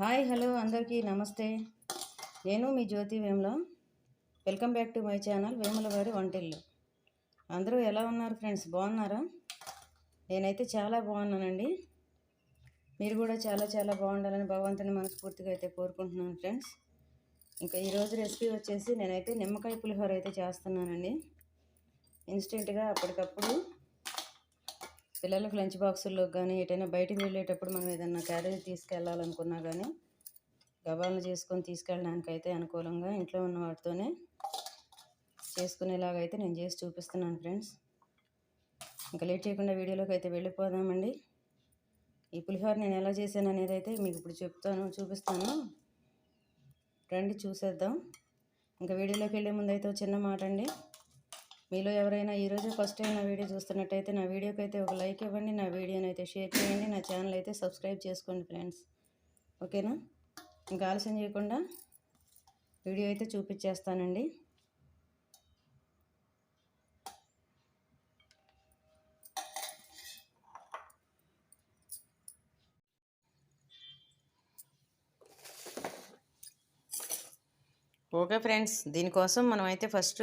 Hi hello అందరికీ నమస్తే. నేను మీ Jyothi Vemula. Welcome back to my channel Vemula వారి వంటిల్లు. అందరూ ఎలా ఉన్నారు ఫ్రెండ్స్? బాగున్నారా? నేనైతే చాలా బాగున్నానండి. మీరు కూడా చాలా చాలా బాగుండాలని భగవంతుని మనస్ఫూర్తిగా అయితే కోరుకుంటున్నాను ఫ్రెండ్స్. ఇంకా ఈరోజు రెసిపీ వచ్చేసి నేనైతే నిమ్మకాయ పులిహోర అయితే చేస్తున్నానండి. ఇన్స్టెంట్గా అప్పటికప్పుడు పిల్లలకు లంచ్ బాక్సుల్లో కానీ ఎటైనా బయటికి వెళ్ళేటప్పుడు మనం ఏదైనా క్యారేజ్ తీసుకెళ్ళాలనుకున్నా కానీ గబాలను చేసుకొని తీసుకెళ్ళడానికి అయితే అనుకూలంగా ఇంట్లో ఉన్న వాటితోనే చేసుకునేలాగా అయితే నేను చేసి చూపిస్తున్నాను ఫ్రెండ్స్. ఇంకా లేట్ చేయకుండా వీడియోలోకి అయితే వెళ్ళిపోదామండి. ఈ పులిహోర నేను ఎలా చేశాను అనేది అయితే మీకు ఇప్పుడు చెప్తాను చూపిస్తాను. రండి చూసేద్దాం. ఇంకా వీడియోలోకి వెళ్ళే ముందు అయితే చిన్న మాట అండి. మీలో ఎవరైనా ఈరోజు ఫస్ట్ టైం నా వీడియో చూస్తున్నట్టయితే నా వీడియోకి అయితే ఒక లైక్ ఇవ్వండి నా వీడియోని అయితే షేర్ చేయండి నా ఛానల్ అయితే సబ్స్క్రైబ్ చేసుకోండి ఫ్రెండ్స్. ఓకేనా? ఇంకా ఆలస్యం చేయకుండా వీడియో అయితే చూపించేస్తానండి. ఓకే ఫ్రెండ్స్ దీనికోసం మనం అయితే ఫస్ట్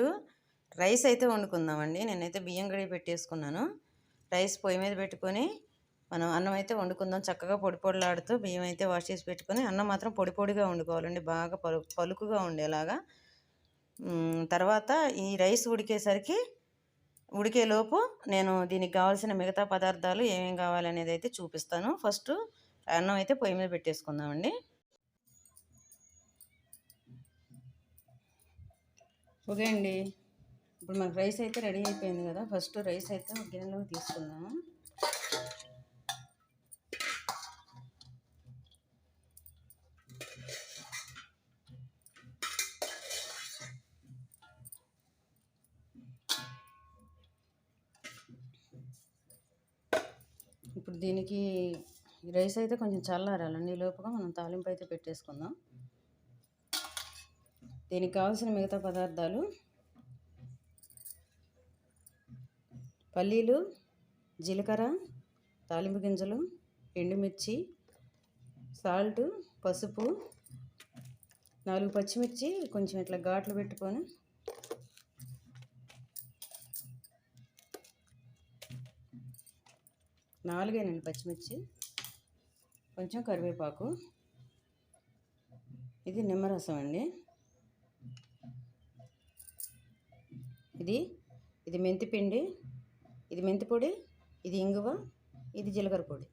రైస్ అయితే వండుకుందామండి. నేనైతే బియ్యం గడి పెట్టేసుకున్నాను. రైస్ పొయ్యి మీద పెట్టుకొని మనం అన్నం అయితే వండుకుందాం. చక్కగా పొడి పొడిలాడుతూ బియ్యం అయితే వాష్ చేసి పెట్టుకొని అన్నం మాత్రం పొడి పొడిగా వండుకోవాలండి. బాగా పలు పలుకుగా ఉండేలాగా. తర్వాత ఈ రైస్ ఉడికేసరికి ఉడికేలోపు నేను దీనికి కావాల్సిన మిగతా పదార్థాలు ఏమేమి కావాలనేది అయితే చూపిస్తాను. ఫస్ట్ అన్నం అయితే పొయ్యి మీద పెట్టేసుకుందామండి. ఓకే అండి. ఇప్పుడు మనకు రైస్ అయితే రెడీ అయిపోయింది కదా. ఫస్ట్ రైస్ అయితే గిన్నెలోకి తీసుకుందాము ఇప్పుడు దీనికి రైస్ అయితే కొంచెం చల్లారాలండి ఈ లోపుగా మనం తాలింపు అయితే పెట్టేసుకుందాం. దీనికి కావాల్సిన మిగతా పదార్థాలు పల్లీలు జీలకర్ర తాలింపు గింజలు ఎండుమిర్చి సాల్ట్ పసుపు నాలుగు పచ్చిమిర్చి కొంచెం ఇట్లా ఘాట్లు పెట్టుకొని నాలుగేనండి పచ్చిమిర్చి కొంచెం కరివేపాకు. ఇది నిమ్మరసం అండి. ఇది ఇది మెంతిపిండి ఇది మెంతి పొడి ఇది ఇంగువ ఇది జీలకర్ర పొడి.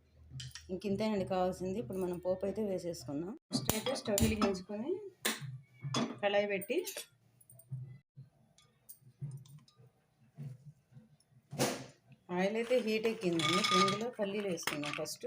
ఇంక ఇంతేనండి కావాల్సింది. ఇప్పుడు మనం పోపు అయితే వేసేసుకుందాం. ఫస్ట్ అయితే స్టవ్ వెలిగించుకొని కళాయి పెట్టి ఆయిల్ అయితే హీట్ ఎక్కిందండి. ఇందులో పల్లీలు వేసుకున్నాం ఫస్ట్.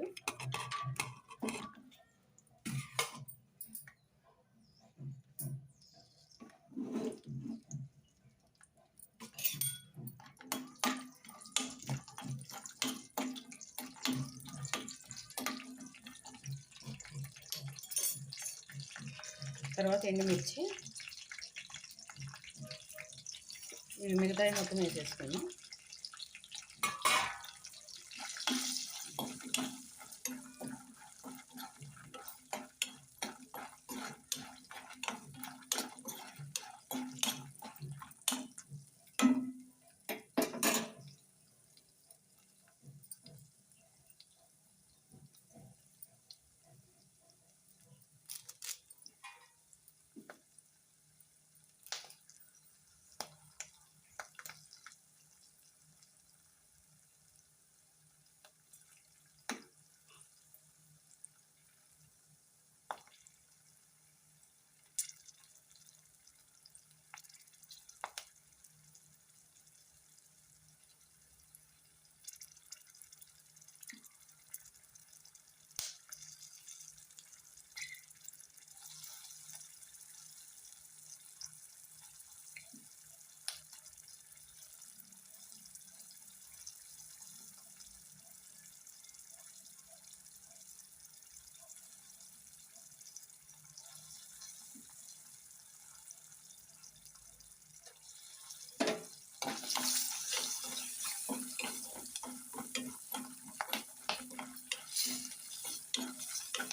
తర్వాత ఎండుమిర్చి. మిగతాయి మొత్తం వేసేసుకున్నాం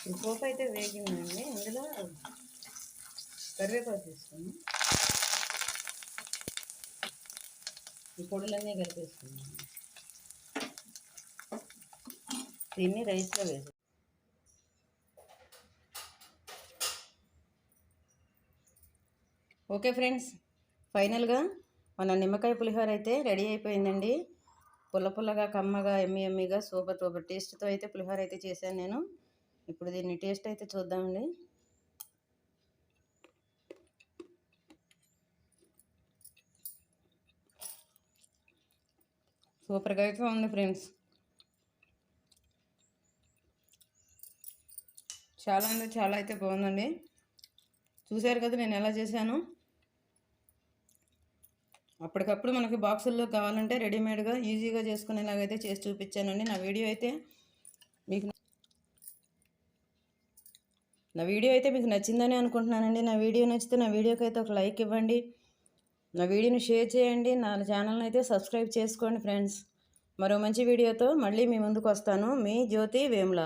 పోపు అయితే వేగిందండి. ఇందులో కరివేపాకు తీసుకున్నాం ఈ పొడులన్నీ కలిపేసుకున్నాం దీన్ని రైస్లో వేసి ఓకే ఫ్రెండ్స్ ఫైనల్గా మన నిమ్మకాయ పులిహోర అయితే రెడీ అయిపోయిందండి. పుల్ల పుల్లగా కమ్మగా ఎమ్మి ఎమ్మిగా సూపర్ సూపర్ టేస్ట్తో అయితే పులిహోర అయితే చేశాను నేను. ఇప్పుడు దీన్ని టేస్ట్ అయితే చూద్దామండి. సూపర్గా అయితే ఉంది ఫ్రెండ్స్. చాలా అంటే చాలా అయితే బాగుందండి. చూశారు కదా నేను ఎలా చేశాను? అప్పటికప్పుడు మనకి బాక్సుల్లో కావాలంటే రెడీమేడ్గా ఈజీగా చేసుకునేలాగైతే చేసి చూపించానండి. నా వీడియో అయితే మీకు నా వీడియో అయితే మీకు నచ్చిందని అనుకుంటున్నానండి. నా వీడియో నచ్చితే నా వీడియోకి అయితే ఒక లైక్ ఇవ్వండి. నా వీడియోని షేర్ చేయండి. నా ఛానల్ని అయితే సబ్స్క్రైబ్ చేసుకోండి ఫ్రెండ్స్. మరో మంచి వీడియోతో మళ్ళీ మీ ముందుకు వస్తాను. మీ జ్యోతి వేముల.